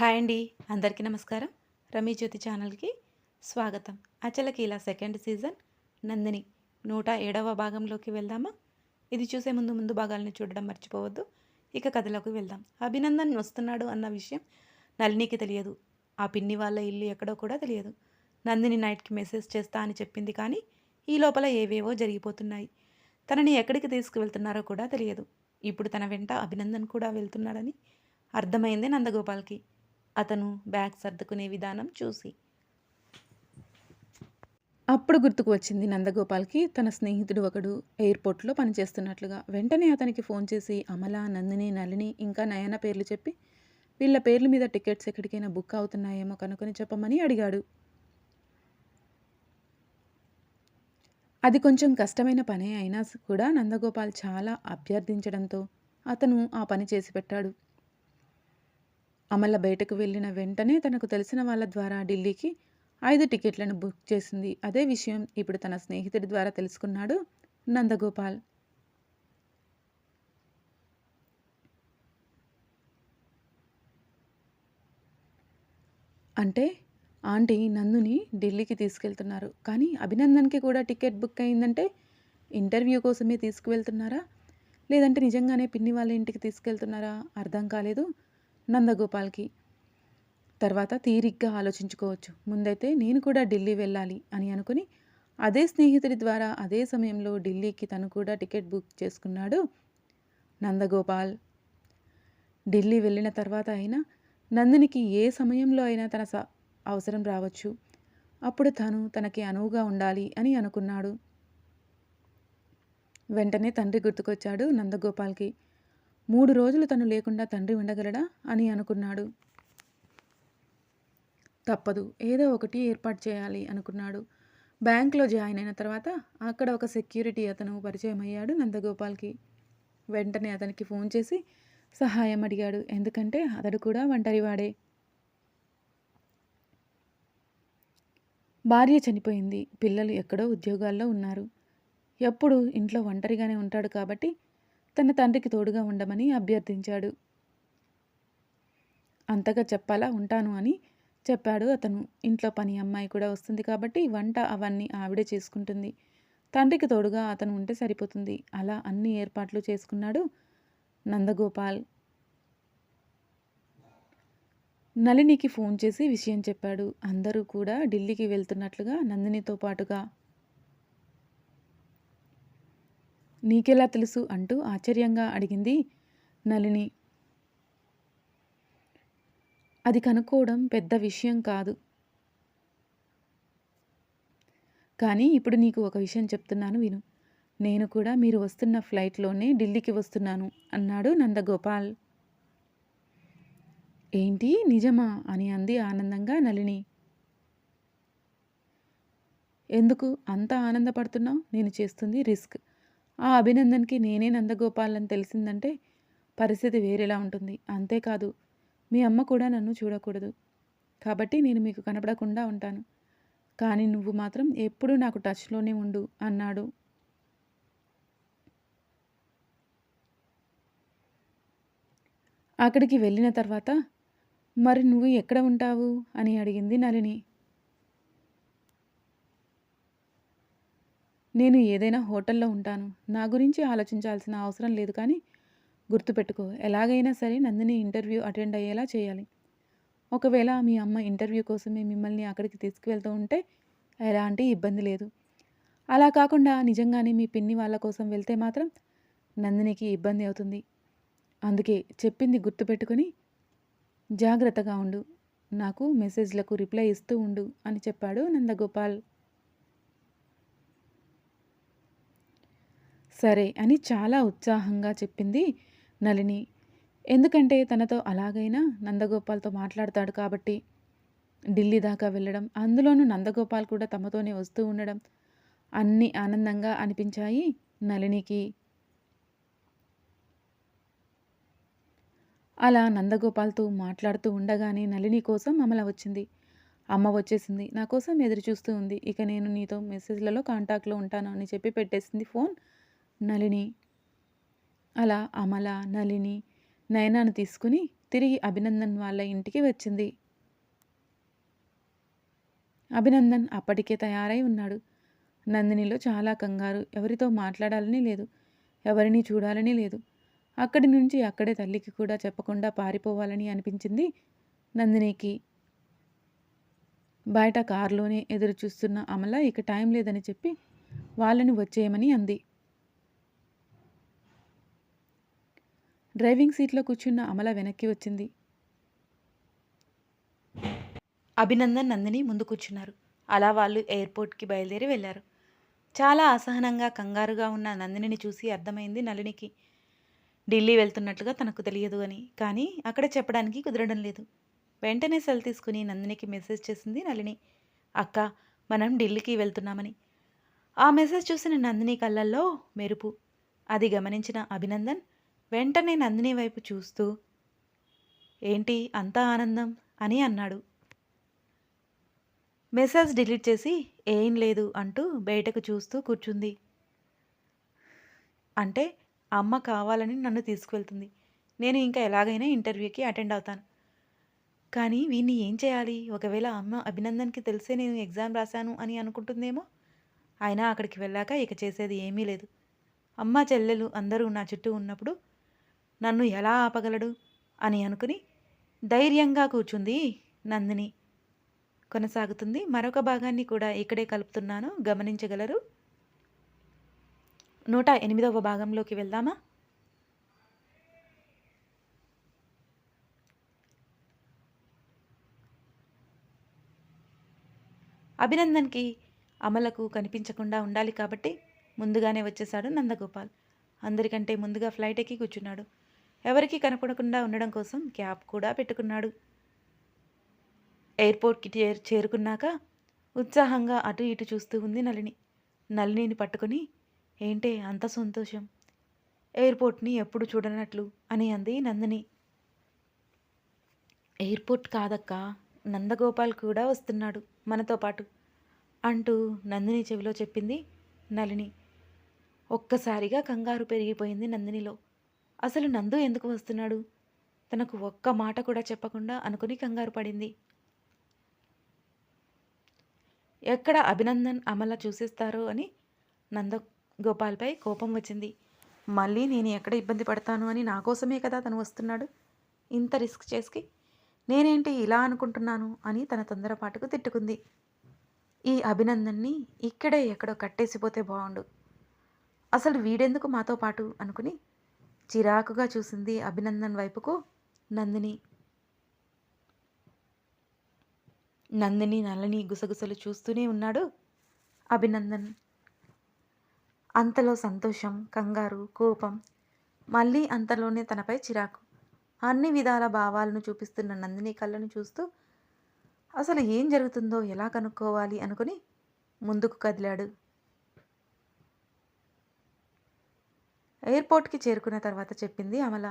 Hi అండి. అందరికీ నమస్కారం. రమీ జ్యోతి ఛానల్కి స్వాగతం. అచలకీల సెకండ్ సీజన్. నందిని నూట ఏడవ భాగంలోకి వెళ్దామా? ఇది చూసే ముందు ముందు భాగాలను చూడడం మర్చిపోవద్దు. ఇక కథలోకి వెళ్దాం. అభినందన్ వస్తున్నాడు అన్న విషయం నళినికి తెలియదు. ఆ పిన్ని వాళ్ళ ఇల్లు ఎక్కడో కూడా తెలియదు. నందిని నైట్కి మెసేజ్ చేస్తా అని చెప్పింది కానీ ఈ లోపల ఏవేవో జరిగిపోతున్నాయి. తనని ఎక్కడికి తీసుకువెళ్తున్నారో కూడా తెలియదు. ఇప్పుడు తన వెంట అభినందన్ కూడా వెళ్తున్నాడని అర్థమైంది నందగోపాల్కి. అతను బ్యాగ్ సర్దుకునే విధానం చూసి. అప్పుడు గుర్తుకు వచ్చింది నందగోపాల్కి తన స్నేహితుడు ఒకడు ఎయిర్పోర్ట్లో పనిచేస్తున్నట్లుగా. వెంటనే అతనికి ఫోన్ చేసి అమల నందిని నలిని ఇంకా నయన పేర్లు చెప్పి వీళ్ళ పేర్ల మీద టికెట్స్ ఎక్కడికైనా బుక్ అవుతున్నాయేమో కనుక్కొని చెప్పమని అడిగాడు. అది కొంచెం కష్టమైన పనే అయినా కూడా నందగోపాల్ చాలా అభ్యర్థించడంతో అతను ఆ పని చేసి పెట్టాడు. అమల బయటకు వెళ్ళిన వెంటనే తనకు తెలిసిన వాళ్ళ ద్వారా ఢిల్లీకి ఐదు టికెట్లను బుక్ చేసింది. అదే విషయం ఇప్పుడు తన స్నేహితుడి ద్వారా తెలుసుకున్నాడు నందగోపాల్. అంటే ఆంటీ నందుని ఢిల్లీకి తీసుకెళ్తున్నారు. కానీ అభినందన్కి కూడా టికెట్ బుక్ అయిందంటే ఇంటర్వ్యూ కోసమే తీసుకువెళ్తున్నారా? లేదంటే నిజంగానే పిన్ని వాళ్ళ ఇంటికి తీసుకెళ్తున్నారా? అర్థం కాలేదు. నందగోపాల్కి. తర్వాత తీరిగ్గా ఆలోచించుకోవచ్చు. ముందైతే నేను కూడా ఢిల్లీ వెళ్ళాలి అని అనుకుని అదే స్నేహితుడి ద్వారా అదే సమయంలో ఢిల్లీకి తను కూడా టికెట్ బుక్ చేసుకున్నాడు నందగోపాల్. ఢిల్లీ వెళ్ళిన తర్వాత అయినా నందినికి ఏ సమయంలో అయినా తన స అవసరం రావచ్చు. అప్పుడు తను తనకి అనువుగా ఉండాలి అని అనుకున్నాడు. వెంటనే తండ్రి గుర్తుకొచ్చాడు నందగోపాల్కి. మూడు రోజులు తను లేకుండా తండ్రి ఉండగలడా అని అనుకున్నాడు. తప్పదు ఏదో ఒకటి ఏర్పాటు చేయాలి అనుకున్నాడు. బ్యాంక్లో జాయిన్ అయిన తర్వాత అక్కడ ఒక సెక్యూరిటీ అతను పరిచయం అయ్యాడు నందగోపాల్కి. వెంటనే అతనికి ఫోన్ చేసి సహాయం అడిగాడు. ఎందుకంటే అతడు కూడా ఒంటరివాడే. భార్య చనిపోయింది. పిల్లలు ఎక్కడో ఉద్యోగాల్లో ఉన్నారు. ఎప్పుడు ఇంట్లో ఒంటరిగానే ఉంటాడు కాబట్టి తన తండ్రికి తోడుగా ఉండమని అభ్యర్థించాడు. అంతగా చెప్పాలా? ఉంటాను అని చెప్పాడు అతను. ఇంట్లో పని అమ్మాయి కూడా వస్తుంది కాబట్టి వంట అవన్నీ ఆవిడే చేసుకుంటుంది. తండ్రికి తోడుగా అతను ఉంటే సరిపోతుంది. అలా అన్ని ఏర్పాట్లు చేసుకున్నాడు నందగోపాల్. నళినికి ఫోన్ చేసి విషయం చెప్పాడు. అందరూ కూడా ఢిల్లీకి వెళ్తున్నట్లుగా నందినితో పాటుగా నీకెలా తెలుసు అంటూ ఆశ్చర్యంగా అడిగింది నలిని అది కనుక్కోవడం పెద్ద విషయం కాదు. కానీ ఇప్పుడు నీకు ఒక విషయం చెప్తున్నాను విను. నేను కూడా మీరు వస్తున్న ఫ్లైట్లోనే ఢిల్లీకి వస్తున్నాను అన్నాడు నందగోపాల్. ఏంటి? నిజమా? అని అంది ఆనందంగా నలిని ఎందుకు? అంత ఆనందపడుతున్నావు? నేను చేస్తుంది రిస్క్. ఆ అభినందన్కి నేనే నందగోపాల్ అని తెలిసిందంటే పరిస్థితి వేరేలా ఉంటుంది. అంతేకాదు మీ అమ్మ కూడా నన్ను చూడకూడదు. కాబట్టి నేను మీకు కనపడకుండా ఉంటాను. కానీ నువ్వు మాత్రం ఎప్పుడూ నాకు టచ్లోనే ఉండు అన్నాడు. అక్కడికి వెళ్ళిన తర్వాత మరి నువ్వు ఎక్కడ ఉంటావు? అని అడిగింది నలిని నేను ఏదైనా హోటల్లో ఉంటాను. నా గురించి ఆలోచించాల్సిన అవసరం లేదు కానీ గుర్తుపెట్టుకో ఎలాగైనా సరే నందిని ఇంటర్వ్యూ అటెండ్ అయ్యేలా చేయాలి. ఒకవేళ మీ అమ్మ ఇంటర్వ్యూ కోసమే మిమ్మల్ని అక్కడికి తీసుకువెళ్తూ ఉంటే ఎలాంటి ఇబ్బంది లేదు. అలా కాకుండా నిజంగానే మీ పిన్ని వాళ్ళ కోసం వెళ్తే మాత్రం నందినికి ఇబ్బంది అవుతుంది. అందుకే చెప్పింది గుర్తుపెట్టుకొని జాగ్రత్తగా ఉండు. నాకు మెసేజ్లకు రిప్లై ఇస్తూ ఉండు అని చెప్పాడు నందగోపాల్. సరే అని చాలా ఉత్సాహంగా చెప్పింది నళిని. ఎందుకంటే తనతో అలాగైనా నందగోపాల్తో మాట్లాడతాడు కాబట్టి. ఢిల్లీ దాకా వెళ్ళడం అందులోనూ నందగోపాల్ కూడా తమతోనే వస్తూ ఉండడం అన్నీ ఆనందంగా అనిపించాయి నళినికి. అలా నందగోపాల్తో మాట్లాడుతూ ఉండగానే నళిని కోసం అమల వచ్చింది. అమ్మ వచ్చేసింది. నా కోసం ఎదురు చూస్తూ ఉంది. ఇక నేను నీతో మెసేజ్లలో కాంటాక్ట్లో ఉంటాను అని చెప్పి పెట్టేసింది ఫోన్. నళిని. అలా అమల నలిని నయనాను తీసుకుని తిరిగి అభినందన్ వాళ్ళ ఇంటికి వచ్చింది. అభినందన్ అప్పటికే తయారై ఉన్నాడు. నందినిలో చాలా కంగారు. ఎవరితో మాట్లాడాలని లేదు. ఎవరిని చూడాలని లేదు. అక్కడి నుంచి అక్కడే తల్లికి కూడా చెప్పకుండా పారిపోవాలని అనిపించింది నందినికి. బయట కారులోనే ఎదురు చూస్తున్న అమల ఇక టైం లేదని చెప్పి వాళ్ళని వచ్చేయమని అంది. డ్రైవింగ్ సీట్లో కూర్చున్న అమల వెనక్కి వచ్చింది. అభినందన్ నందిని ముందు కూర్చున్నారు. అలా వాళ్ళు ఎయిర్పోర్ట్కి బయలుదేరి వెళ్ళారు. చాలా అసహనంగా కంగారుగా ఉన్న నందినిని చూసి అర్థమైంది నలినికి ఢిల్లీ వెళ్తున్నట్లుగా తనకు తెలియదు అని. కానీ అక్కడ చెప్పడానికి కుదరడం లేదు. వెంటనే సెల్ తీసుకుని నందినికి మెసేజ్ చేసింది నలిని అక్క మనం ఢిల్లీకి వెళ్తున్నామని. ఆ మెసేజ్ చూసిన నందిని కళ్ళల్లో మెరుపు. అది గమనించిన అభినందన్ వెంటనే నందిని వైపు చూస్తూ ఏంటి అంత ఆనందం? అని అన్నాడు. మెసేజ్ డిలీట్ చేసి ఏం లేదు అంటూ బయటకు చూస్తూ కూర్చుంది. అంటే అమ్మ కావాలని నన్ను తీసుకువెళ్తుంది. నేను ఇంకా ఎలాగైనా ఇంటర్వ్యూకి అటెండ్ అవుతాను. కానీ వీన్ని ఏం చేయాలి? ఒకవేళ అమ్మ అభినందన్కి తెలిసే నేను ఎగ్జామ్ రాశాను అని అనుకుంటుందేమో? అయినా అక్కడికి వెళ్ళాక ఇక చేసేది ఏమీ లేదు. అమ్మ చెల్లెలు అందరూ నా చుట్టూ ఉన్నప్పుడు నన్ను ఎలా ఆపగలడు? అని అనుకుని ధైర్యంగా కూర్చుంది నందిని. కొనసాగుతుంది. మరొక భాగాన్ని కూడా ఇక్కడే కలుపుతున్నాను. గమనించగలరు? నూట ఎనిమిదవ భాగంలోకి వెళ్దామా? అభినందన్కి అమలకు కనిపించకుండా ఉండాలి కాబట్టి ముందుగానే వచ్చేశాడు నందగోపాల్. అందరికంటే ముందుగా ఫ్లైట్ ఎక్కి కూర్చున్నాడు. ఎవరికి కనపడకుండా ఉండడం కోసం క్యాబ్ కూడా పెట్టుకున్నాడు. ఎయిర్పోర్ట్కి చేరుకున్నాక ఉత్సాహంగా అటు ఇటు చూస్తూ ఉంది నళిని. నళినిని పట్టుకుని ఏంటే అంత సంతోషం? ఎయిర్పోర్ట్ని ఎప్పుడు చూడనట్లు? అని అంది నందిని. ఎయిర్పోర్ట్ కాదక్క నందగోపాల్ కూడా వస్తున్నాడు మనతో పాటు అంటూ నందిని చెవిలో చెప్పింది నళిని. ఒక్కసారిగా కంగారు పెరిగిపోయింది నందినిలో. అసలు నందు ఎందుకు వస్తున్నాడు? తనకు ఒక్క మాట కూడా చెప్పకుండా అనుకుని కంగారు పడింది. ఎక్కడ అభినందన్ అమల చూసేస్తారో అని నందగోపాల్పై కోపం వచ్చింది. మళ్ళీ నేను ఎక్కడ ఇబ్బంది పడతాను అని నా కోసమే కదా తను వస్తున్నాడు? ఇంత రిస్క్ చేసి నేనేంటి ఇలా అనుకుంటున్నాను అని తన తొందరపాటుకు తిట్టుకుంది. ఈ అభినందన్ని ఇక్కడే ఎక్కడో కట్టేసిపోతే బాగుండు అసలు వీడెందుకు మాతో పాటు అనుకుని చిరాకుగా చూసింది అభినందన్ వైపుకు. నందిని. నందిని నల్లని గుసగుసలు చూస్తూనే ఉన్నాడు అభినందన్. అంతలో సంతోషం కంగారు కోపం మళ్ళీ అంతలోనే తనపై చిరాకు. అన్ని విధాల భావాలను చూపిస్తున్న నందిని కళ్ళను చూస్తూ అసలు ఏం జరుగుతుందో ఎలా కనుక్కోవాలి? అనుకుని ముందుకు కదిలాడు. ఎయిర్పోర్ట్కి చేరుకున్న తర్వాత చెప్పింది అమల.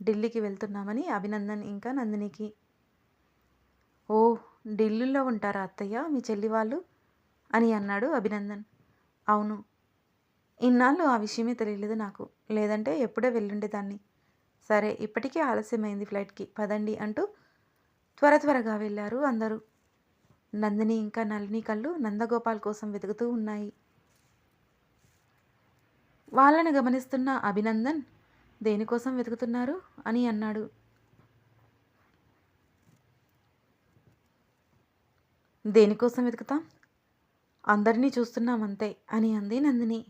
ఢిల్లీకి వెళ్తున్నామని అభినందన్ ఇంకా నందినికి. ఓ ఢిల్లీలో ఉంటారా అత్తయ్య మీ చెల్లి వాళ్ళు? అని అన్నాడు అభినందన్. అవును. ఇన్నాళ్ళు ఆ విషయమే తెలియలేదు నాకు. లేదంటే ఎప్పుడే వెళ్ళుండేదాన్ని. సరే ఇప్పటికే ఆలస్యమైంది ఫ్లైట్కి. పదండి అంటూ త్వర త్వరగా వెళ్ళారు అందరూ. నందిని ఇంకా నలిని కళ్ళు నందగోపాల్ కోసం వెతుకుతూ ఉన్నాయి. వాళ్ళని గమనిస్తున్న అభినందన్ దేనికోసం వెతుకుతున్నారు అని అన్నాడు. దేనికోసం వెతుకుతాం? అందరినీ చూస్తున్నాం అంతే అని అంది నందిని.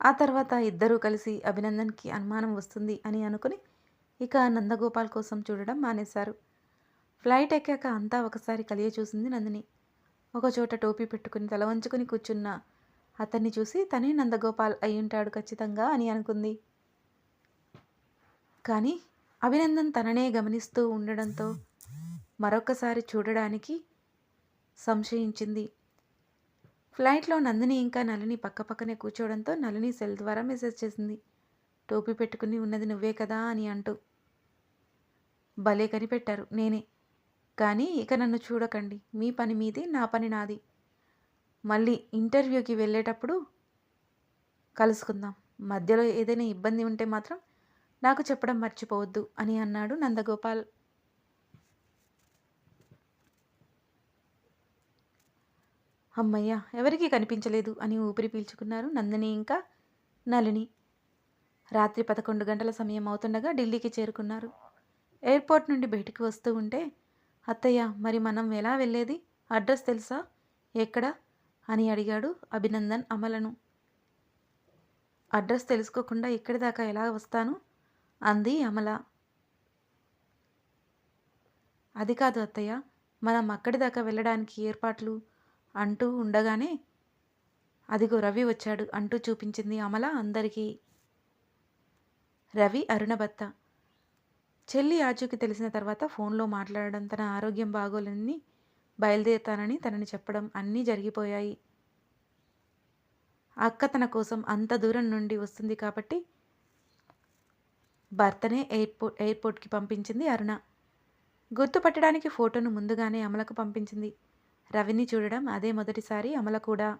ఆ తర్వాత ఇద్దరూ కలిసి అభినందన్కి అనుమానం వస్తుంది అని అనుకుని ఇక నందగోపాల్ కోసం చూడడం మానేశారు. ఫ్లైట్ ఎక్కాక అంతా ఒకసారి కలియ చూసింది నందిని ఒకచోట టోపీ పెట్టుకుని తల వంచుకుని కూర్చున్న అతన్ని చూసి తనే నందగోపాల్ అయ్యుంటాడు ఖచ్చితంగా అని అనుకుంది. కానీ అభినందన్ తననే గమనిస్తూ ఉండడంతో మరొకసారి చూడడానికి సంశయించింది. ఫ్లైట్లో నందిని ఇంకా నలిని పక్కపక్కనే కూర్చోవడంతో నలిని సెల్ ద్వారా మెసేజ్ చేసింది. టోపీ పెట్టుకుని ఉన్నది నువ్వే కదా అని అంటూ. భలే కనిపెట్టారు నేనే. కానీ ఇక నన్ను చూడకండి. మీ పని మీది నా పని నాది. మళ్ళీ ఇంటర్వ్యూకి వెళ్ళేటప్పుడు కలుసుకుందాం. మధ్యలో ఏదైనా ఇబ్బంది ఉంటే మాత్రం నాకు చెప్పడం మర్చిపోవద్దు అని అన్నాడు నందగోపాల్. అమ్మయ్య ఎవరికీ కనిపించలేదు అని ఊపిరి పీల్చుకున్నారు నందిని ఇంకా నళిని. రాత్రి పదకొండు గంటల సమయం అవుతుండగా ఢిల్లీకి చేరుకున్నారు. ఎయిర్పోర్ట్ నుండి బయటికి వస్తూ ఉంటే అత్తయ్య మరి మనం ఎలా వెళ్ళేది? అడ్రస్ తెలుసా? ఎక్కడ? అని అడిగాడు అభినందన్ అమలను. అడ్రస్ తెలుసుకోకుండా ఇక్కడి దాకా ఎలా వస్తాను? అంది అమల. అది కాదు అత్తయ్య మనం అక్కడి దాకా వెళ్ళడానికి ఏర్పాట్లు అంటూ ఉండగానే అదిగో రవి వచ్చాడు అంటూ చూపించింది అమల అందరికీ. రవి అరుణభత్త. చెల్లి ఆచూకి తెలిసిన తర్వాత ఫోన్లో మాట్లాడడం తన ఆరోగ్యం బాగోలేని బయలుదేరుతానని తనని చెప్పడం అన్నీ జరిగిపోయాయి. అక్క తన కోసం అంత దూరం నుండి వస్తుంది కాబట్టి భర్తనే ఎయిర్పోర్ట్ ఎయిర్పోర్ట్కి పంపించింది అరుణ. గుర్తుపట్టడానికి ఫోటోను ముందుగానే అమలకు పంపించింది. రవిని చూడడం అదే మొదటిసారి అమల కూడా.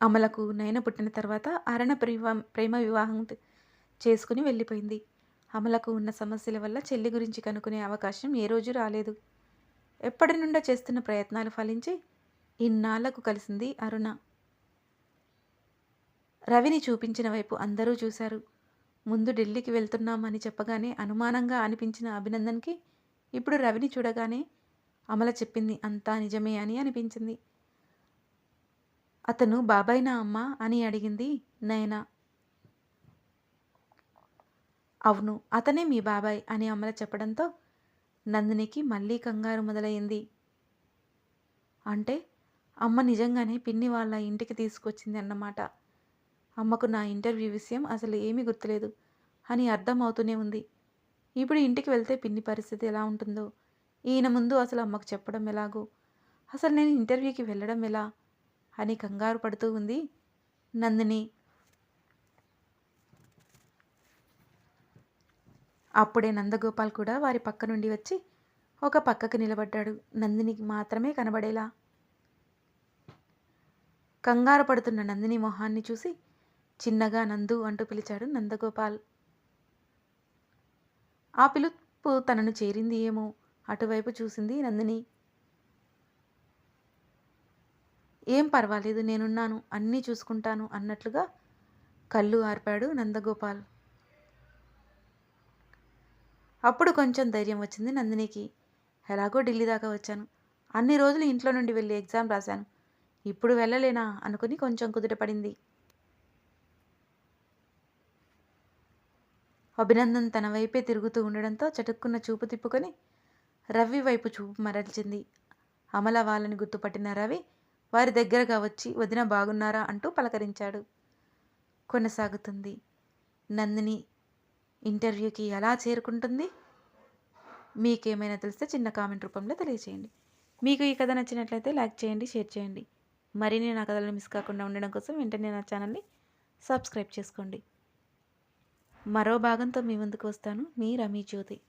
అమలకు నయన పుట్టిన తర్వాత అరణ ప్రేమ ప్రేమ వివాహం చేసుకుని వెళ్ళిపోయింది. అమలకు ఉన్న సమస్యల వల్ల చెల్లి గురించి కనుక్కునే అవకాశం ఏ రోజు రాలేదు. ఎప్పటి నుండో చేస్తున్న ప్రయత్నాలు ఫలించి ఇన్నాళ్ళకు కలిసింది అరుణ. రవిని చూపించిన వైపు అందరూ చూశారు. ముందు ఢిల్లీకి వెళ్తున్నామని చెప్పగానే అనుమానంగా అనిపించిన అభినందన్కి ఇప్పుడు రవిని చూడగానే అమల చెప్పింది అంతా నిజమే అని అనిపించింది. అతను బాబాయ్నా అమ్మ అని అడిగింది నయనా. అవును అతనే మీ బాబాయ్ అని అమల చెప్పడంతో నందినికి మళ్ళీ కంగారు మొదలైంది. అంటే అమ్మ నిజంగానే పిన్ని వాళ్ళ ఇంటికి తీసుకొచ్చింది అన్నమాట. అమ్మకు నా ఇంటర్వ్యూ విషయం అసలు ఏమీ గుర్తులేదు అని అర్థం అవుతూనే ఉంది. ఇప్పుడు ఇంటికి వెళ్తే పిన్ని పరిస్థితి ఎలా ఉంటుందో? ఈయన ముందు అసలు అమ్మకు చెప్పడం ఎలాగో? అసలు నేను ఇంటర్వ్యూకి వెళ్ళడం ఎలా? అని కంగారు పడుతూ ఉంది నందిని. అప్పుడే నందగోపాల్ కూడా వారి పక్క నుండి వచ్చి ఒక పక్కకు నిలబడ్డాడు. నందినికి మాత్రమే కనబడేలా. కంగారు పడుతున్న నందిని మొహాన్ని చూసి చిన్నగా నందు అంటూ పిలిచాడు నందగోపాల్. ఆ పిలుపు తనను చేరింది ఏమో అటువైపు చూసింది నందిని. ఏం పర్వాలేదు నేనున్నాను అన్నీ చూసుకుంటాను అన్నట్లుగా కళ్ళు ఆర్పాడు నందగోపాల్. అప్పుడు కొంచెం ధైర్యం వచ్చింది నందినికి. ఎలాగో ఢిల్లీ దాకా వచ్చాను. అన్ని రోజులు ఇంట్లో నుండి వెళ్ళి ఎగ్జామ్ రాశాను. ఇప్పుడు వెళ్ళలేనా అనుకుని కొంచెం కుదుటపడింది అభినందన్ తన వైపే తిరుగుతూ ఉండడంతో చటుక్కున్న చూపు తిప్పుకొని రవి వైపు చూపు మరల్చింది. అమల వాళ్ళని గుర్తుపట్టిన రవి వారి దగ్గరగా వచ్చి వదిన బాగున్నారా? అంటూ పలకరించాడు. కొనసాగుతుంది. నందిని ఇంటర్వ్యూకి ఎలా చేరుకుంటుంది? మీకేమైనా తెలిస్తే చిన్న కామెంట్ రూపంలో తెలియచేయండి. మీకు ఈ కథ నచ్చినట్లయితే లైక్ చేయండి షేర్ చేయండి. మరిన్ని నా కథలు మిస్ కాకుండా ఉండడం కోసం వెంటనే నా ఛానల్ని సబ్స్క్రైబ్ చేసుకోండి. మరో భాగంతో మీ ముందుకు వస్తాను. మీ రమీ జ్యోతి.